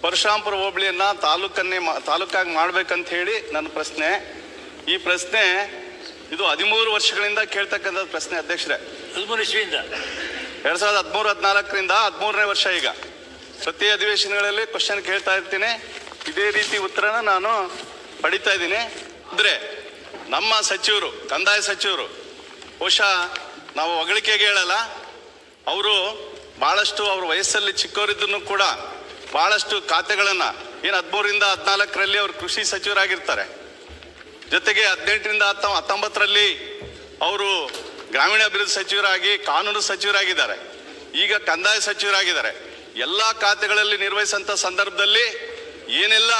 ಪರಶುರಾಂಪುರ ಹೋಬಳಿಯನ್ನ ತಾಲೂಕನ್ನೇ ಮಾ- ತಾಲೂಕಾಗಿ ಮಾಡ್ಬೇಕಂತ ಹೇಳಿ ನನ್ನ ಪ್ರಶ್ನೆ. ಈ ಪ್ರಶ್ನೆ ಇದು ಹದಿಮೂರು ವರ್ಷಗಳಿಂದ ಕೇಳ್ತಕ್ಕಂಥ ಪ್ರಶ್ನೆ ಅಧ್ಯಕ್ಷರೇ. ಹದಿಮೂರು ಇಸ್ವಿಯಿಂದ. ಎರಡ್ ಸಾವಿರದ ಹದಿಮೂರು ಹದಿನಾಲ್ಕರಿಂದ ಹದಿಮೂರನೇ ವರ್ಷ ಈಗ. ಪ್ರತಿ ಅಧಿವೇಶನಗಳಲ್ಲಿ ಕ್ವಶನ್ ಕೇಳ್ತಾ ಇರ್ತೀನಿ. ಇದೇ ರೀತಿ ಉತ್ತರನ ನಾನು ಪಡಿತಾ ಇದ್ದೀನಿ. ಅಂದ್ರೆ ನಮ್ಮ ಸಚಿವರು ಕಂದಾಯ ಸಚಿವರು ಬಹುಶಃ ನಾವು ಹೊಗಳಿಕೆಗೆ ಹೇಳಲ್ಲ ಅವರು ಬಹಳಷ್ಟು ಅವ್ರ ವಯಸ್ಸಲ್ಲಿ ಚಿಕ್ಕವರಿದ್ದನ್ನು ಕೂಡ ಬಹಳಷ್ಟು ಖಾತೆಗಳನ್ನು ಏನು ಹದಿಮೂರರಿಂದ ಹದಿನಾಲ್ಕರಲ್ಲಿ ಅವರು ಕೃಷಿ ಸಚಿವರಾಗಿರ್ತಾರೆ. ಜೊತೆಗೆ ಹದಿನೆಂಟರಿಂದ ಹತ್ತ, ಹತ್ತೊಂಬತ್ತರಲ್ಲಿ ಅವರು ಗ್ರಾಮೀಣಾಭಿವೃದ್ಧಿ ಸಚಿವರಾಗಿ, ಕಾನೂನು ಸಚಿವರಾಗಿದ್ದಾರೆ. ಈಗ ಕಂದಾಯ ಸಚಿವರಾಗಿದ್ದಾರೆ. ಎಲ್ಲ ಖಾತೆಗಳಲ್ಲಿ ನಿರ್ವಹಿಸುವಂಥ ಸಂದರ್ಭದಲ್ಲಿ ಏನೆಲ್ಲ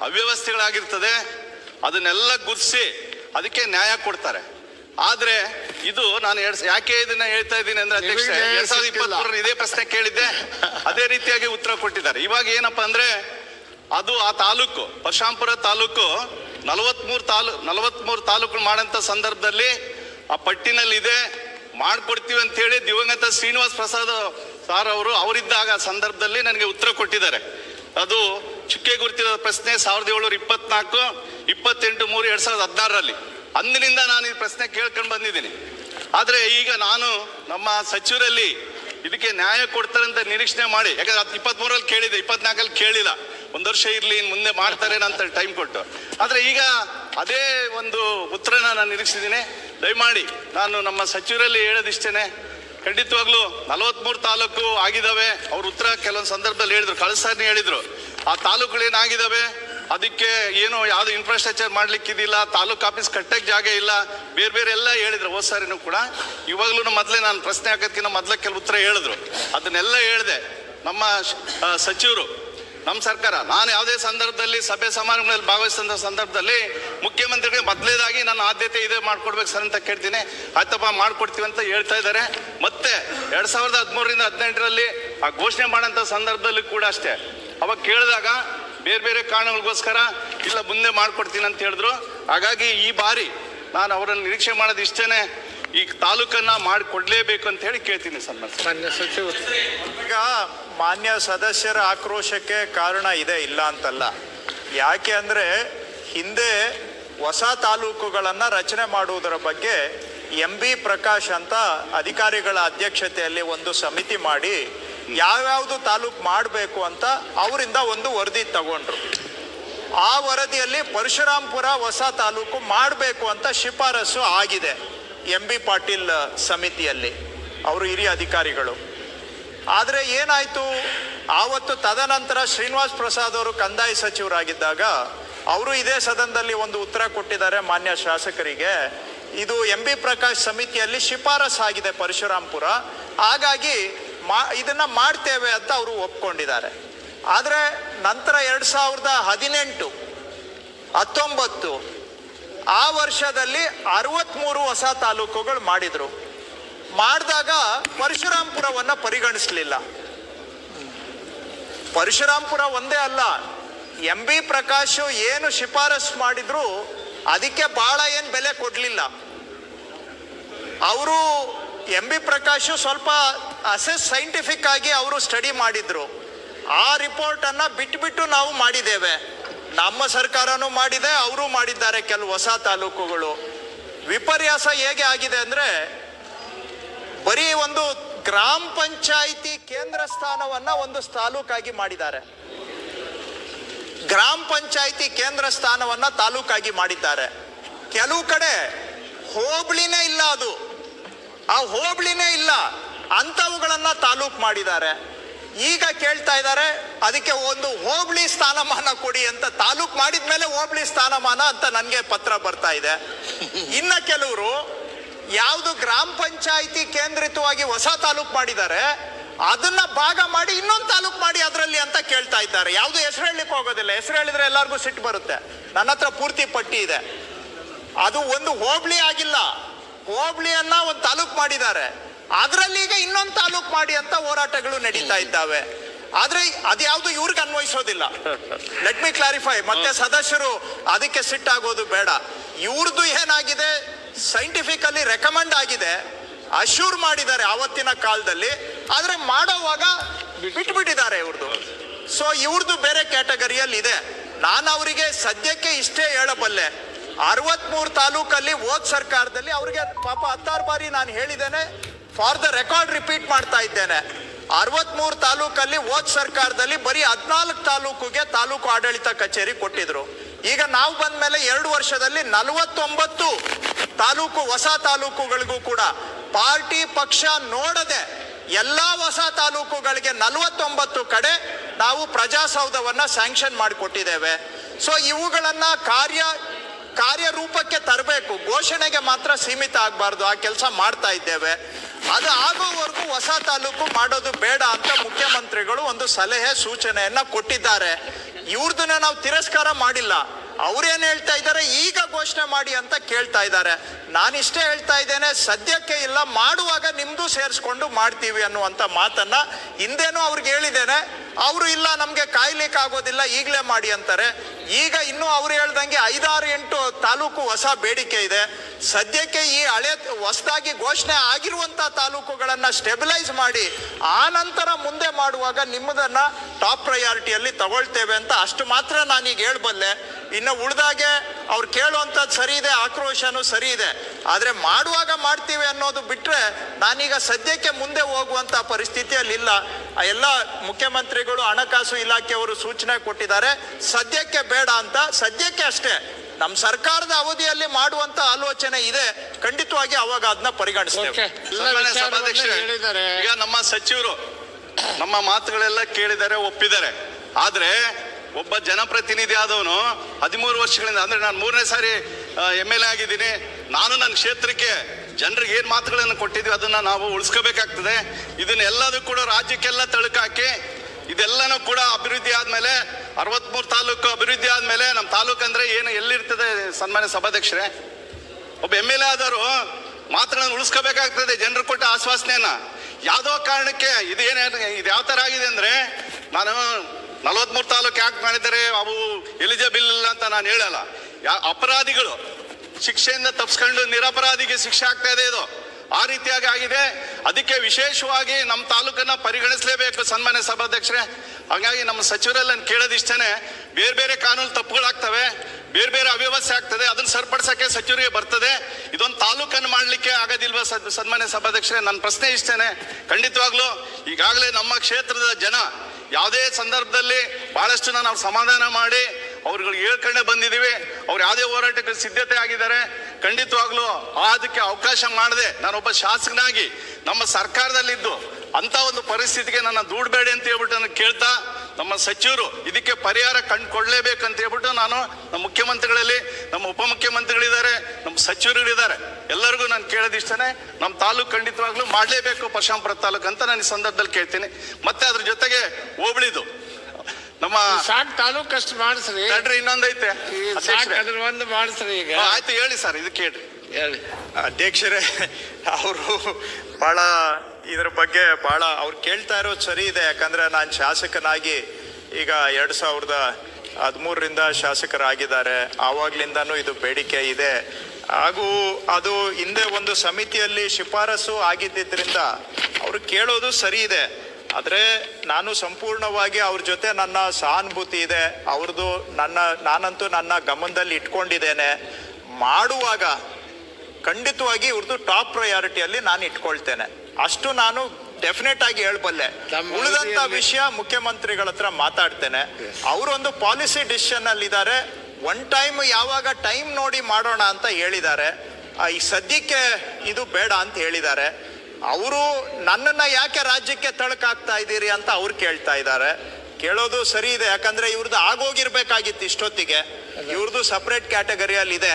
ಅವ್ಯವಸ್ಥೆಗಳಾಗಿರ್ತದೆ, ಅದನ್ನೆಲ್ಲ ಗುರ್ಸಿ ಅದಕ್ಕೆ ನ್ಯಾಯ ಕೊಡ್ತಾರೆ. ಆದ್ರೆ ಇದು ನಾನು ಎರಡ್ ಯಾಕೆ ಇದನ್ನ ಹೇಳ್ತಾ ಇದ್ದೀನಿ ಅಂದ್ರೆ ಅಧ್ಯಕ್ಷ ಎರಡ್ ಸಾವಿರದ ಸಿಕ್ಕಿಲ್ಲ. ಇಪ್ಪತ್ಮೂರರಲ್ಲಿ ಇದೇ ಪ್ರಶ್ನೆ ಕೇಳಿದ್ದೆ. ಅದೇ ರೀತಿಯಾಗಿ ಉತ್ತರ ಕೊಟ್ಟಿದ್ದಾರೆ. ಇವಾಗ ಏನಪ್ಪಾ ಅಂದ್ರೆ ಅದು ಆ ತಾಲೂಕು ಪರಶಾಂಪುರ ತಾಲೂಕು ನಲವತ್ಮೂರು ತಾಲೂ ನಲವತ್ಮೂರು ತಾಲೂಕು ಮಾಡಂತ ಸಂದರ್ಭದಲ್ಲಿ ಆ ಪಟ್ಟಿನಲ್ಲಿ ಇದೆ ಮಾಡ್ಕೊಡ್ತೀವಿ ಅಂತ ಹೇಳಿ ದಿವಂಗತ ಶ್ರೀನಿವಾಸ್ ಪ್ರಸಾದ್ ಸಾರ್ ಅವರು ಅವರಿದ್ದಾಗ ಆ ಸಂದರ್ಭದಲ್ಲಿ ನನಗೆ ಉತ್ತರ ಕೊಟ್ಟಿದ್ದಾರೆ. ಅದು ಚುಕ್ಕೆ ಗುರುತಿದ ಪ್ರಶ್ನೆ ಸಾವಿರದ ಏಳ್ನೂರ ಇಪ್ಪತ್ನಾಲ್ಕು ಇಪ್ಪತ್ತೆಂಟು ಮೂರು ಎರಡ್ ಸಾವಿರದ ಹದಿನಾರರಲ್ಲಿ. ಅಂದಿನಿಂದ ನಾನು ಈ ಪ್ರಶ್ನೆ ಕೇಳ್ಕೊಂಡು ಬಂದಿದ್ದೀನಿ. ಆದ್ರೆ ಈಗ ನಾನು ನಮ್ಮ ಸಚಿವರಲ್ಲಿ ಇದಕ್ಕೆ ನ್ಯಾಯ ಕೊಡ್ತಾರೆ ಅಂತ ನಿರೀಕ್ಷಣೆ ಮಾಡಿ. ಯಾಕಂದ್ರೆ ಹತ್ತು ಇಪ್ಪತ್ಮೂರಲ್ಲಿ ಕೇಳಿದೆ ಇಪ್ಪತ್ನಾಲ್ಕಲ್ಲಿ ಕೇಳಿಲ್ಲ. ಒಂದು ವರ್ಷ ಇರ್ಲಿ ಮುಂದೆ ಮಾಡ್ತಾರೆ ಅಂತ ಟೈಮ್ ಕೊಟ್ಟು. ಆದರೆ ಈಗ ಅದೇ ಒಂದು ಉತ್ತರನ ನಾನು ನಿರೀಕ್ಷಿಸಿದ್ದೀನಿ. ದಯಮಾಡಿ ನಾನು ನಮ್ಮ ಸಚಿವರಲ್ಲಿ ಹೇಳೋದಿಷ್ಟೇನೆ. ಖಂಡಿತವಾಗ್ಲೂ ನಲವತ್ಮೂರು ತಾಲೂಕು ಆಗಿದಾವೆ ಅವ್ರ ಉತ್ತರ ಕೆಲವೊಂದು ಸಂದರ್ಭದಲ್ಲಿ ಹೇಳಿದ್ರು. ಕಳಸಾರಿ ಹೇಳಿದ್ರು. ಆ ತಾಲೂಕುಗಳು ಏನಾಗಿದಾವೆ ಅದಕ್ಕೆ ಏನು ಯಾವುದು ಇನ್ಫ್ರಾಸ್ಟ್ರಕ್ಚರ್ ಮಾಡ್ಲಿಕ್ಕಿದಿಲ್ಲ ತಾಲೂಕ್ ಆಫೀಸ್ ಕಟ್ಟಕ್ಕೆ ಜಾಗ ಇಲ್ಲ, ಬೇರೆ ಬೇರೆ ಎಲ್ಲ ಹೇಳಿದ್ರು. ಹೋದ್ ಸಾರಿನೂ ಕೂಡ. ಇವಾಗ್ಲೂ ಮೊದಲೇ ನಾನು ಪ್ರಶ್ನೆ ಹಾಕೋದಕ್ಕಿಂತ ಮೊದಲೇ ಕೆಲವು ಉತ್ತರ ಹೇಳಿದ್ರು. ಅದನ್ನೆಲ್ಲ ಹೇಳಿದೆ. ನಮ್ಮ ಸಚಿವರು ನಮ್ಮ ಸರ್ಕಾರ, ನಾನು ಯಾವುದೇ ಸಂದರ್ಭದಲ್ಲಿ ಸಭೆ ಸಮಾರಂಭದಲ್ಲಿ ಭಾಗವಹಿಸಿದ ಸಂದರ್ಭದಲ್ಲಿ ಮುಖ್ಯಮಂತ್ರಿಗಳಿಗೆ ಮೊದಲೇದಾಗಿ ನನ್ನ ಆದ್ಯತೆ ಇದೆ ಮಾಡ್ಕೊಡ್ಬೇಕು ಸರ್ ಅಂತ ಕೇಳ್ತೀನಿ. ಆಯ್ತಪ್ಪ, ಮಾಡ್ಕೊಡ್ತೀವಿ ಅಂತ ಹೇಳ್ತಾ ಇದ್ದಾರೆ. ಮತ್ತೆ ಎರಡು ಸಾವಿರದ ಹದಿಮೂರರಿಂದ ಹದಿನೆಂಟರಲ್ಲಿ ಆ ಘೋಷಣೆ ಮಾಡೋಂಥ ಸಂದರ್ಭದಲ್ಲಿ ಕೂಡ ಅಷ್ಟೇ. ಅವಾಗ ಕೇಳಿದಾಗ ಬೇರೆ ಬೇರೆ ಕಾರಣಗಳಿಗೋಸ್ಕರ ಇಲ್ಲ ಮುಂದೆ ಮಾಡ್ಕೊಡ್ತೀನಿ ಅಂತ ಹೇಳಿದ್ರು. ಹಾಗಾಗಿ ಈ ಬಾರಿ ನಾನು ಅವರನ್ನು ನಿರೀಕ್ಷೆ ಮಾಡೋದು ಇಷ್ಟೇ ಈ ತಾಲೂಕನ್ನ ಮಾಡಿಕೊಡ್ಲೇಬೇಕು ಅಂತ ಹೇಳಿ ಕೇಳ್ತೀನಿ ಸರ್. ಮಾನ್ಯ ಸಚಿವ ಈಗ ಮಾನ್ಯ ಸದಸ್ಯರ ಆಕ್ರೋಶಕ್ಕೆ ಕಾರಣ ಇದೆ ಇಲ್ಲ ಅಂತಲ್ಲ. ಯಾಕೆ ಅಂದರೆ ಹಿಂದೆ ಹೊಸ ತಾಲೂಕುಗಳನ್ನು ರಚನೆ ಮಾಡುವುದರ ಬಗ್ಗೆ ಎಂ ಬಿ ಪ್ರಕಾಶ್ ಅಂತ ಅಧಿಕಾರಿಗಳ ಅಧ್ಯಕ್ಷತೆಯಲ್ಲಿ ಒಂದು ಸಮಿತಿ ಮಾಡಿ ಯಾವ್ಯಾವುದು ತಾಲೂಕು ಮಾಡಬೇಕು ಅಂತ ಅವರಿಂದ ಒಂದು ವರದಿ ತಗೊಂಡ್ರು. ಆ ವರದಿಯಲ್ಲಿ ಪರಶುರಾಂಪುರ ಹೊಸ ತಾಲೂಕು ಮಾಡಬೇಕು ಅಂತ ಶಿಫಾರಸು ಆಗಿದೆ ಎಂ ಬಿ ಪಾಟೀಲ್ ಸಮಿತಿಯಲ್ಲಿ, ಅವರು ಹಿರಿಯ ಅಧಿಕಾರಿಗಳು. ಆದರೆ ಏನಾಯಿತು? ಆವತ್ತು ತದನಂತರ ಶ್ರೀನಿವಾಸ್ ಪ್ರಸಾದ್ ಅವರು ಕಂದಾಯ ಸಚಿವರಾಗಿದ್ದಾಗ ಅವರು ಇದೇ ಸದನದಲ್ಲಿ ಒಂದು ಉತ್ತರ ಕೊಟ್ಟಿದ್ದಾರೆ ಮಾನ್ಯ ಶಾಸಕರಿಗೆ. ಇದು ಎಂ ಬಿ ಪ್ರಕಾಶ್ ಸಮಿತಿಯಲ್ಲಿ ಶಿಫಾರಸ್ ಆಗಿದೆ ಪರಶುರಾಂಪುರ. ಹಾಗಾಗಿ ಮಾ, ಇದನ್ನ ಮಾಡ್ತೇವೆ ಅಂತ ಅವರು ಒಪ್ಕೊಂಡಿದ್ದಾರೆ. ಆದರೆ ನಂತರ ಎರಡು ಸಾವಿರದ ಹದಿನೆಂಟು, ಹತ್ತೊಂಬತ್ತು, ಆ ವರ್ಷದಲ್ಲಿ ಅರವತ್ತ್ಮೂರು ಹೊಸ ತಾಲೂಕುಗಳು ಮಾಡಿದರು. ಮಾಡಿದಾಗ ಪರಶುರಾಂಪುರವನ್ನು ಪರಿಗಣಿಸಲಿಲ್ಲ. ಪರಶುರಾಂಪುರ ಒಂದೇ ಅಲ್ಲ ಎಂ ಬಿ ಪ್ರಕಾಶ್ ಏನು ಶಿಫಾರಸ್ ಮಾಡಿದ್ರು ಅದಕ್ಕೆ ಬಹಳ ಏನು ಬೆಲೆ ಕೊಡಲಿಲ್ಲ. ಅವರು ಎಂ ಬಿ ಪ್ರಕಾಶ್ ಸ್ವಲ್ಪ ಅಸೆಸ್ ಸೈಂಟಿಫಿಕ್ ಆಗಿ ಅವರು ಸ್ಟಡಿ ಮಾಡಿದ್ರು. ಆ ರಿಪೋರ್ಟನ್ನು ಬಿಟ್ಬಿಟ್ಟು ನಾವು ಮಾಡಿದ್ದೇವೆ. ನಮ್ಮ ಸರ್ಕಾರನೂ ಮಾಡಿದೆ, ಅವರು ಮಾಡಿದ್ದಾರೆ ಕೆಲವು ಹೊಸ ತಾಲೂಕುಗಳು. ವಿಪರ್ಯಾಸ ಹೇಗೆ ಆಗಿದೆ ಅಂದರೆ, ಬರೀ ಒಂದು ಗ್ರಾಮ ಪಂಚಾಯಿತಿ ಕೇಂದ್ರ ಸ್ಥಾನವನ್ನ ಒಂದು ತಾಲೂಕಾಗಿ ಮಾಡಿದ್ದಾರೆ. ಗ್ರಾಮ ಪಂಚಾಯಿತಿ ಕೇಂದ್ರ ಸ್ಥಾನವನ್ನ ತಾಲೂಕಾಗಿ ಮಾಡಿದ್ದಾರೆ. ಕೆಲವು ಕಡೆ ಹೋಬಳಿನೇ ಇಲ್ಲ ಅದು. ಆ ಹೋಬಳಿನೇ ಇಲ್ಲ. ಅಂಥವುಗಳನ್ನ ತಾಲೂಕು ಮಾಡಿದ್ದಾರೆ. ಈಗ ಕೇಳ್ತಾ ಇದ್ದಾರೆ, ಅದಕ್ಕೆ ಒಂದು ಹೋಬಳಿ ಸ್ಥಾನಮಾನ ಕೊಡಿ ಅಂತ ತಾಲೂಕ್ ಮಾಡಿದ ಮೇಲೆ ಹೋಬಳಿ ಸ್ಥಾನಮಾನ ಅಂತ ನನಗೆ ಪತ್ರ ಬರ್ತಾ ಇದೆ. ಇನ್ನ ಕೆಲವರು ಯಾವುದು ಗ್ರಾಮ ಪಂಚಾಯಿತಿ ಕೇಂದ್ರಿತವಾಗಿ ಹೊಸ ತಾಲೂಕ್ ಮಾಡಿದ್ದಾರೆ, ಅದನ್ನ ಭಾಗ ಮಾಡಿ ಇನ್ನೊಂದು ತಾಲೂಕ್ ಮಾಡಿ ಅದರಲ್ಲಿ ಅಂತ ಕೇಳ್ತಾ ಇದ್ದಾರೆ. ಯಾವುದು ಹೆಸರು ಹೇಳಲಿಕ್ಕೆ ಹೋಗೋದಿಲ್ಲ ಹೆಸರು ಹೇಳಿದ್ರೆ ಎಲ್ಲರಿಗೂ ಸಿಟ್ಟು ಬರುತ್ತೆ. ನನ್ನ ಹತ್ರ ಪೂರ್ತಿ ಪಟ್ಟಿ ಇದೆ. ಅದು ಒಂದು ಹೋಬಳಿ ಆಗಿಲ್ಲ. ಹೋಬಳಿಯನ್ನ ಒಂದು ತಾಲೂಕ್ ಮಾಡಿದ್ದಾರೆ. ಅದರಲ್ಲಿ ಈಗ ಇನ್ನೊಂದು ತಾಲೂಕು ಮಾಡಿ ಅಂತ ಹೋರಾಟಗಳು ನಡೀತಾ ಇದ್ದಾವೆ. ಆದ್ರೆ ಅದ್ಯಾವುದು ಇವ್ರಿಗೆ ಅನ್ವಯಿಸೋದಿಲ್ಲ. ಲೆಟ್ ಮಿ ಕ್ಲಾರಿಫೈ ಮತ್ತೆ ಸದಸ್ಯರು ಅದಕ್ಕೆ ಸಿಟ್ಟಾಗೋದು ಬೇಡ. ಇವ್ರದ್ದು ಏನಾಗಿದೆ ಸೈಂಟಿಫಿಕಲಿ ರೆಕಮೆಂಡ್ ಆಗಿದೆ ಅಶ್ಯೂರ್ ಮಾಡಿದ್ದಾರೆ ಆವತ್ತಿನ ಕಾಲದಲ್ಲಿ, ಆದ್ರೆ ಮಾಡೋವಾಗ ಬಿಟ್ಬಿಟ್ಟಿದ್ದಾರೆ ಇವ್ರದ್ದು ಸೊ ಇವ್ರದ್ದು ಬೇರೆ ಕ್ಯಾಟಗರಿಯಲ್ಲಿ ಇದೆ. ನಾನು ಅವರಿಗೆ ಸದ್ಯಕ್ಕೆ ಇಷ್ಟೇ ಹೇಳಬಲ್ಲೆ. ಅರವತ್ಮೂರು ತಾಲೂಕಲ್ಲಿ ಹೋದ್ ಸರ್ಕಾರದಲ್ಲಿ ಅವ್ರಿಗೆ ಪಾಪ ಹತ್ತಾರು ಬಾರಿ ನಾನು ಹೇಳಿದ್ದೇನೆ ಫಾರ್ ದ ರೆಕಾರ್ಡ್ ರಿಪೀಟ್ ಮಾಡ್ತಾ ಇದ್ದೇನೆ. ಅರವತ್ಮೂರು ತಾಲೂಕಲ್ಲಿ ಹೋದ್ ಸರ್ಕಾರದಲ್ಲಿ ಬರೀ ಹದಿನಾಲ್ಕು ತಾಲೂಕುಗೆ ತಾಲೂಕು ಆಡಳಿತ ಕಚೇರಿ ಕೊಟ್ಟಿದ್ರು. ಈಗ ನಾವು ಬಂದ ಮೇಲೆ ಎರಡು ವರ್ಷದಲ್ಲಿ ನಲವತ್ತೊಂಬತ್ತು ತಾಲೂಕು ಹೊಸ ತಾಲೂಕುಗಳಿಗೂ ಕೂಡ ಪಾರ್ಟಿ ಪಕ್ಷ ನೋಡದೆ ಎಲ್ಲಾ ಹೊಸ ತಾಲೂಕುಗಳಿಗೆ ನಲವತ್ತೊಂಬತ್ತು ಕಡೆ ನಾವು ಪ್ರಜಾಸೌಧವನ್ನ ಸ್ಯಾಂಕ್ಷನ್ ಮಾಡಿಕೊಟ್ಟಿದ್ದೇವೆ. ಸೊ ಇವುಗಳನ್ನ ಕಾರ್ಯ, ಕಾರ್ಯರೂಪಕ್ಕೆ ತರಬೇಕು. ಘೋಷಣೆಗೆ ಮಾತ್ರ ಸೀಮಿತ ಆಗಬಾರ್ದು. ಆ ಕೆಲಸ ಮಾಡ್ತಾ ಇದ್ದೇವೆ. ಅದು ಆಗೋವರೆಗೂ ಹೊಸ ತಾಲೂಕು ಮಾಡೋದು ಬೇಡ ಅಂತ ಮುಖ್ಯಮಂತ್ರಿಗಳು ಒಂದು ಸಲಹೆ, ಸೂಚನೆಯನ್ನ ಕೊಟ್ಟಿದ್ದಾರೆ. ಇವ್ರದನ್ನ ನಾವು ತಿರಸ್ಕಾರ ಮಾಡಿಲ್ಲ. ಅವ್ರೇನ್ ಹೇಳ್ತಾ ಇದ್ದಾರೆ? ಈಗ ಘೋಷಣೆ ಮಾಡಿ ಅಂತ ಕೇಳ್ತಾ ಇದ್ದಾರೆ. ನಾನಿಷ್ಟೇ ಹೇಳ್ತಾ ಇದ್ದೇನೆ, ಸದ್ಯಕ್ಕೆ ಇಲ್ಲ, ಮಾಡುವಾಗ ನಿಮ್ದು ಸೇರಿಸ್ಕೊಂಡು ಮಾಡ್ತೀವಿ ಅನ್ನುವಂಥ ಮಾತನ್ನ ಹಿಂದೇನೂ ಅವ್ರಿಗೆ ಹೇಳಿದ್ದೇನೆ. ಅವರು ಇಲ್ಲ, ನಮಗೆ ಕಾಯ್ಲಿಕ್ಕೆ ಆಗೋದಿಲ್ಲ, ಈಗಲೇ ಮಾಡಿ ಅಂತಾರೆ. ಈಗ ಇನ್ನೂ ಅವ್ರು ಹೇಳ್ದಂಗೆ ಐದಾರು ಎಂಟು ತಾಲೂಕು ಹೊಸ ಬೇಡಿಕೆ ಇದೆ. ಸದ್ಯಕ್ಕೆ ಈ ಹಳೆ, ಹೊಸದಾಗಿ ಘೋಷಣೆ ಆಗಿರುವಂಥ ತಾಲೂಕುಗಳನ್ನು ಸ್ಟೆಬಿಲೈಸ್ ಮಾಡಿ, ಆ ನಂತರ ಮುಂದೆ ಮಾಡುವಾಗ ನಿಮ್ಮದನ್ನ ಟಾಪ್ ಪ್ರಯಾರಿಟಿಯಲ್ಲಿ ತಗೊಳ್ತೇವೆ ಅಂತ ಅಷ್ಟು ಮಾತ್ರ ನಾನೀಗ ಹೇಳ್ಬಲ್ಲೆ. ಇನ್ನು ಉಳಿದಾಗೆ ಅವ್ರು ಕೇಳುವಂಥದ್ದು ಸರಿ ಇದೆ, ಆಕ್ರೋಶನೂ ಸರಿ ಇದೆ. ಆದರೆ ಮಾಡುವಾಗ ಮಾಡ್ತೀವಿ ಅನ್ನೋದು ಬಿಟ್ರೆ ನಾನೀಗ ಸದ್ಯಕ್ಕೆ ಮುಂದೆ ಹೋಗುವಂತ ಪರಿಸ್ಥಿತಿಯಲ್ಲಿ ಇಲ್ಲ ಎಲ್ಲ ಎಲ್ಲ ಮುಖ್ಯಮಂತ್ರಿಗಳು ಹಣಕಾಸು ಇಲಾಖೆಯವರು ಸೂಚನೆ ಕೊಟ್ಟಿದ್ದಾರೆ. ಸದ್ಯಕ್ಕೆ ಬೇಡ ಅಂತ ಸದ್ಯಕ್ಕೆ ಅಷ್ಟೇ. ನಮ್ಮ ಸರ್ಕಾರದ ಅವಧಿಯಲ್ಲಿ ಮಾಡುವಂತ ಆಲೋಚನೆ ಇದೆ. ಖಂಡಿತವಾಗಿ ಅವಾಗ ಅದನ್ನ ಪರಿಗಣಿಸ್ತೇವೆ. ಈಗ ನಮ್ಮ ಸಚಿವರು ನಮ್ಮ ಮಾತುಗಳೆಲ್ಲ ಕೇಳಿದ್ದಾರೆ ಒಪ್ಪಿದ್ದಾರೆ. ಆದ್ರೆ ಒಬ್ಬ ಜನಪ್ರತಿನಿಧಿ ಆದವನು ಹದಿಮೂರು ವರ್ಷಗಳಿಂದ ಅಂದ್ರೆ ನಾನು ಮೂರನೇ ಸಾರಿ ಎಂ ಎಲ್ ಎ ಆಗಿದ್ದೀನಿ. ನಾನು ನನ್ನ ಕ್ಷೇತ್ರಕ್ಕೆ ಜನರಿಗೆ ಏನ್ ಮಾತುಗಳನ್ನು ಕೊಟ್ಟಿದ್ವಿ ಅದನ್ನ ನಾವು ಉಳಿಸ್ಕೋಬೇಕಾಗ್ತದೆ. ಇದನ್ನೆಲ್ಲದೂ ಕೂಡ ರಾಜ್ಯಕ್ಕೆಲ್ಲ ತಳುಕಾಕಿ ಇದೆಲ್ಲನೂ ಕೂಡ ಅಭಿವೃದ್ಧಿ ಆದ್ಮೇಲೆ ಅರವತ್ಮೂರು ತಾಲೂಕು ಅಭಿವೃದ್ಧಿ ಆದ್ಮೇಲೆ ನಮ್ಮ ತಾಲೂಕು ಅಂದ್ರೆ ಏನು ಎಲ್ಲಿರ್ತದೆ ಸನ್ಮಾನ್ಯ ಸಭಾಧ್ಯಕ್ಷರೇ? ಒಬ್ಬ ಎಂ ಎಲ್ ಎ ಆದವರು ಮಾತುಗಳನ್ನು ಉಳಿಸ್ಕೋಬೇಕಾಗ್ತದೆ, ಜನರು ಕೊಟ್ಟ ಆಶ್ವಾಸನೆಯನ್ನ. ಯಾವುದೋ ಕಾರಣಕ್ಕೆ ಇದೇನೇ ಇದು ಯಾವ ಥರ ಆಗಿದೆ ಅಂದ್ರೆ ನಾನು ನಲವತ್ಮೂರು ತಾಲೂಕು ಯಾಕೆ ಮಾಡಿದ್ದಾರೆ ಅವು ಎಲಿಜಿಬಲ್ ಇಲ್ಲ ಅಂತ ನಾನು ಹೇಳಲ್ಲ. ಯಾ ಅಪರಾಧಿಗಳು ಶಿಕ್ಷೆಯಿಂದ ತಪ್ಸ್ಕೊಂಡು ನಿರಪರಾಧಿಗೆ ಶಿಕ್ಷೆ ಆಗ್ತಾ ಇದೆ ಇದು. ಆ ರೀತಿಯಾಗಿ ಆಗಿದೆ. ಅದಕ್ಕೆ ವಿಶೇಷವಾಗಿ ನಮ್ಮ ತಾಲೂಕನ್ನ ಪರಿಗಣಿಸಲೇಬೇಕು ಸನ್ಮಾನ್ಯ ಸಭಾಧ್ಯಕ್ಷರೇ. ಹಾಗಾಗಿ ನಮ್ಮ ಸಚಿವರೆಲ್ಲ ಕೇಳೋದಿಷ್ಟೇನೆ. ಬೇರೆ ಬೇರೆ ಕಾನೂನು ತಪ್ಪುಗಳಾಗ್ತವೆ. ಬೇರೆ ಬೇರೆ ಅವ್ಯವಸ್ಥೆ ಆಗ್ತದೆ. ಅದನ್ನ ಸರಿಪಡಿಸಕ್ಕೆ ಸಚಿವರಿಗೆ ಬರ್ತದೆ. ಇದೊಂದು ತಾಲೂಕನ್ನು ಮಾಡಲಿಕ್ಕೆ ಆಗೋದಿಲ್ವ ಸನ್ಮಾನ್ಯ ಸಭಾಧ್ಯಕ್ಷರೇ? ನನ್ನ ಪ್ರಶ್ನೆ ಇಷ್ಟೇನೆ. ಖಂಡಿತವಾಗ್ಲೂ ಈಗಾಗಲೇ ನಮ್ಮ ಕ್ಷೇತ್ರದ ಜನ ಯಾವುದೇ ಸಂದರ್ಭದಲ್ಲಿ ಬಹಳಷ್ಟು ನಾವು ಸಮಾಧಾನ ಮಾಡಿ ಅವ್ರುಗಳಿಗೆ ಹೇಳ್ಕೊಂಡೇ ಬಂದಿದ್ದೀವಿ. ಅವ್ರು ಯಾವುದೇ ಹೋರಾಟಕ್ಕೆ ಸಿದ್ಧತೆ ಆಗಿದ್ದಾರೆ. ಖಂಡಿತವಾಗ್ಲೂ ಅದಕ್ಕೆ ಅವಕಾಶ ಮಾಡದೆ. ನಾನೊಬ್ಬ ಶಾಸಕನಾಗಿ ನಮ್ಮ ಸರ್ಕಾರದಲ್ಲಿದ್ದು ಅಂತ ಒಂದು ಪರಿಸ್ಥಿತಿಗೆ ನನ್ನ ದೂಡಬೇಡಿ ಅಂತ ಹೇಳ್ಬಿಟ್ಟು ನಾನು ಕೇಳ್ತಾ ನಮ್ಮ ಸಚಿವರು ಇದಕ್ಕೆ ಪರಿಹಾರ ಕಂಡುಕೊಳ್ಳೇಬೇಕಂತ ಹೇಳ್ಬಿಟ್ಟು ನಾನು ನಮ್ಮ ಮುಖ್ಯಮಂತ್ರಿಗಳಲ್ಲಿ, ನಮ್ಮ ಉಪಮುಖ್ಯಮಂತ್ರಿಗಳಿದ್ದಾರೆ, ನಮ್ಮ ಸಚಿವರುಗಳಿದ್ದಾರೆ. ಎಲ್ಲರಿಗೂ ನಾನು ಕೇಳೋದಿಷ್ಟೇ ನಮ್ಮ ತಾಲೂಕು ಖಂಡಿತವಾಗ್ಲೂ ಮಾಡಲೇಬೇಕು ಪರಶಾಂಪುರ ತಾಲೂಕು ಅಂತ ನಾನು ಈ ಸಂದರ್ಭದಲ್ಲಿ ಕೇಳ್ತೀನಿ. ಮತ್ತೆ ಅದ್ರ ಜೊತೆಗೆ ಹೋಬಳಿದು ನಮ್ಮ ಸಾಕ್ ತಾಲೂಕ್ ಅಷ್ಟು ಮಾಡಿಸ್ರಿ. ತಡ್ರಿ ಇನ್ನೊಂದೈತೆ. ಈ ಸಾಕ್ ಅಧ್ಯಕ್ಷರೇ. ಅದ್ರ ಒಂದು ಮಾಡಿಸ್ರಿ ಈಗ. ಹಾ, ಆಯ್ತು ಹೇಳಿ ಸರ್ ಇದು ಕೇಳ್ರಿ. ಹೇಳಿ. ಅಧ್ಯಕ್ಷರೇ ಅವರು ಬಹಳ ಇದ್ರ ಬಗ್ಗೆ ಬಹಳ ಅವ್ರು ಕೇಳ್ತಾ ಇರೋದು ಸರಿ ಇದೆ. ಯಾಕಂದ್ರೆ ನಾನು ಶಾಸಕನಾಗಿ ಈಗ ಎರಡು ಸಾವಿರದ ಹದಿಮೂರರಿಂದ ಶಾಸಕರಾಗಿದ್ದಾರೆ. ಆವಾಗ್ಲಿಂದಾನು ಇದು ಬೇಡಿಕೆ ಇದೆ. ಹಾಗೂ ಅದು ಹಿಂದೆ ಒಂದು ಸಮಿತಿಯಲ್ಲಿ ಶಿಫಾರಸು ಆಗಿದ್ದರಿಂದ ಅವರು ಕೇಳೋದು ಸರಿ ಇದೆ. ಆದರೆ ನಾನು ಸಂಪೂರ್ಣವಾಗಿ ಅವ್ರ ಜೊತೆ ನನ್ನ ಸಹಾನುಭೂತಿ ಇದೆ ಅವ್ರದ್ದು ನನ್ನ ನಾನಂತೂ ನನ್ನ ಗಮನದಲ್ಲಿ ಇಟ್ಕೊಂಡಿದ್ದೇನೆ. ಮಾಡುವಾಗ ಖಂಡಿತವಾಗಿ ಇವ್ರದ್ದು ಟಾಪ್ ಪ್ರಯಾರಿಟಿಯಲ್ಲಿ ನಾನು ಇಟ್ಕೊಳ್ತೇನೆ. ಅಷ್ಟು ನಾನು ಡೆಫಿನೆಟ್ ಆಗಿ ಹೇಳ್ಬಲ್ಲೆ. ಉಳಿದಂತ ವಿಷಯ ಮುಖ್ಯಮಂತ್ರಿಗಳ ಹತ್ರ ಮಾತಾಡ್ತೇನೆ. ಅವರೊಂದು ಪಾಲಿಸಿ ಡಿಸಿಷನ್ ಅಲ್ಲಿ ಇದ್ದಾರೆ ಒನ್ ಟೈಮ್ ಯಾವಾಗ ಟೈಮ್ ನೋಡಿ ಮಾಡೋಣ ಅಂತ ಹೇಳಿದ್ದಾರೆ. ಈ ಸದ್ಯಕ್ಕೆ ಇದು ಬೇಡ ಅಂತ ಹೇಳಿದ್ದಾರೆ. ಅವರು ನನ್ನನ್ನ ಯಾಕೆ ರಾಜ್ಯಕ್ಕೆ ತಳಕಾಗ್ತಾ ಇದ್ದೀರಿ ಅಂತ ಅವ್ರು ಕೇಳ್ತಾ ಇದ್ದಾರೆ. ಕೇಳೋದು ಸರಿ ಇದೆ, ಯಾಕಂದ್ರೆ ಇವ್ರದ್ದು ಆಗೋಗಿರ್ಬೇಕಾಗಿತ್ತು ಇಷ್ಟೊತ್ತಿಗೆ. ಇವ್ರದ್ದು ಸಪ್ರೇಟ್ ಕ್ಯಾಟಗರಿಯಲ್ಲಿ ಇದೆ.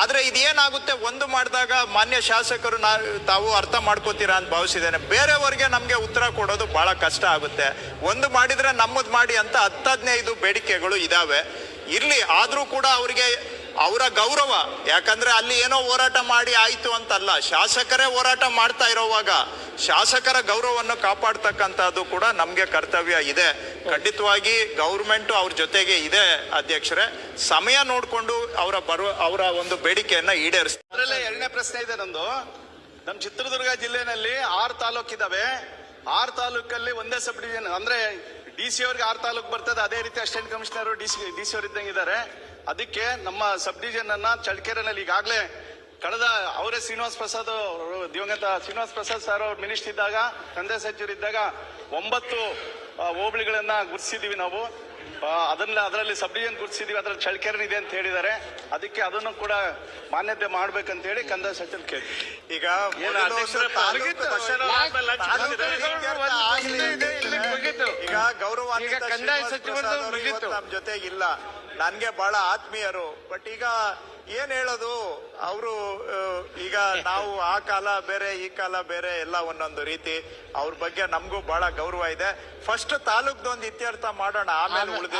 ಆದ್ರೆ ಇದೇನಾಗುತ್ತೆ, ಒಂದು ಮಾಡಿದಾಗ ಮಾನ್ಯ ಶಾಸಕರು ನಾ, ತಾವು ಅರ್ಥ ಮಾಡ್ಕೋತೀರಾ ಅಂತ ಭಾವಿಸಿದ್ದೇನೆ. ಬೇರೆಯವ್ರಿಗೆ ನಮಗೆ ಉತ್ತರ ಕೊಡೋದು ಬಹಳ ಕಷ್ಟ ಆಗುತ್ತೆ. ಒಂದು ಮಾಡಿದ್ರೆ ನಮ್ಮದು ಮಾಡಿ ಅಂತ ಹತ್ತು ಹದಿನೈದು ಬೇಡಿಕೆಗಳು ಇದಾವೆ. ಇರ್ಲಿ, ಆದರೂ ಕೂಡ ಅವರಿಗೆ ಅವರ ಗೌರವ. ಯಾಕಂದ್ರೆ ಅಲ್ಲಿ ಏನೋ ಹೋರಾಟ ಮಾಡಿ ಆಯ್ತು ಅಂತಲ್ಲ. ಶಾಸಕರೇ ಹೋರಾಟ ಮಾಡ್ತಾ ಇರೋವಾಗ ಶಾಸಕರ ಗೌರವವನ್ನು ಕಾಪಾಡ್ತಕ್ಕಂಥದ್ದು ಕೂಡ ನಮಗೆ ಕರ್ತವ್ಯ ಇದೆ. ಖಂಡಿತವಾಗಿ ಗೌರ್ಮೆಂಟು ಅವ್ರ ಜೊತೆಗೆ ಇದೆ ಅಧ್ಯಕ್ಷರೇ. ಸಮಯ ನೋಡಿಕೊಂಡು ಅವರ ಬರುವ, ಅವರ ಒಂದು ಬೇಡಿಕೆಯನ್ನ ಈಡೇರಿಸ್ತಾರೆ. ಅದರಲ್ಲೇ ಎರಡನೇ ಪ್ರಶ್ನೆ ಇದೆ ನಂದು ನಮ್ಮ ಚಿತ್ರದುರ್ಗ ಜಿಲ್ಲೆನಲ್ಲಿ ಆರು ತಾಲೂಕಿದ್ದಾವೆ ಆರು ತಾಲೂಕಲ್ಲಿ ಒಂದೇ ಸಬ್ ಡಿವಿಷನ್ ಅಂದ್ರೆ ಡಿ ಸಿ ಅವ್ರಿಗೆ ಆರು ತಾಲೂಕು ಬರ್ತದೆ. ಅದೇ ರೀತಿ assistant commissioner D C D C ಅವ್ರು ಇದ್ದಂಗೆ ಇದ್ದಾರೆ ಅದಕ್ಕೆ ನಮ್ಮ ಸಬ್ ಡಿವಿಷನ್ ಅನ್ನ ಚಳ್ಳಕೆರೆನಲ್ಲಿ ಈಗಾಗಲೇ ಕಳೆದ ಅವರೇ ಶ್ರೀನಿವಾಸ್ ಪ್ರಸಾದ್ ಅವರು ದಿವಂಗತ ಶ್ರೀನಿವಾಸ್ ಪ್ರಸಾದ್ ಸರ್ ಅವರು ಮಿನಿಸ್ಟರ್ ಇದ್ದಾಗ ತಂದೆ ಸಚಿವರು ಇದ್ದಾಗ ಒಂಬತ್ತು ಹೋಬಳಿಗಳನ್ನ ಗುರುತಿಸಿದೀವಿ ನಾವು. ಅದನ್ನ ಅದರಲ್ಲಿ ಸಬ್ ಡಿವಿಷನ್ ಗುರುತಿಸಿದೀವಿ ಅದ್ರಲ್ಲಿ ಚಳ್ಳಕೆರೆ ಇದೆ ಅಂತ ಹೇಳಿದ್ದಾರೆ. ಅದಕ್ಕೆ ಅದನ್ನು ಕೂಡ ಮಾನ್ಯತೆ ಮಾಡ್ಬೇಕಂತ ಹೇಳಿ ಕಂದ ಸಚಿವರು ಕೇಳಿ ಈಗ ಮುಗೀತು. ಈಗ ಗೌರವ ಕಂದಾಯ ಮುಗೀತು. ಇವತ್ತು ನಮ್ ಜೊತೆ ಇಲ್ಲ. ನನ್ಗೆ ಬಹಳ ಆತ್ಮೀಯರು. ಬಟ್ ಈಗ ಏನ್ ಹೇಳೋದು? ಅವರು ಈಗ ನಾವು ಆ ಕಾಲ ಬೇರೆ ಈ ಕಾಲ ಬೇರೆ ಎಲ್ಲ ಒಂದೊಂದು ರೀತಿ. ಅವ್ರ ಬಗ್ಗೆ ನಮಗೂ ಬಹಳ ಗೌರವ ಇದೆ. ಫಸ್ಟ್ ತಾಲೂಕ್ದೊಂದು ಇತ್ಯರ್ಥ ಮಾಡೋಣ. ಆಮೇಲೆ ಉಳಿದ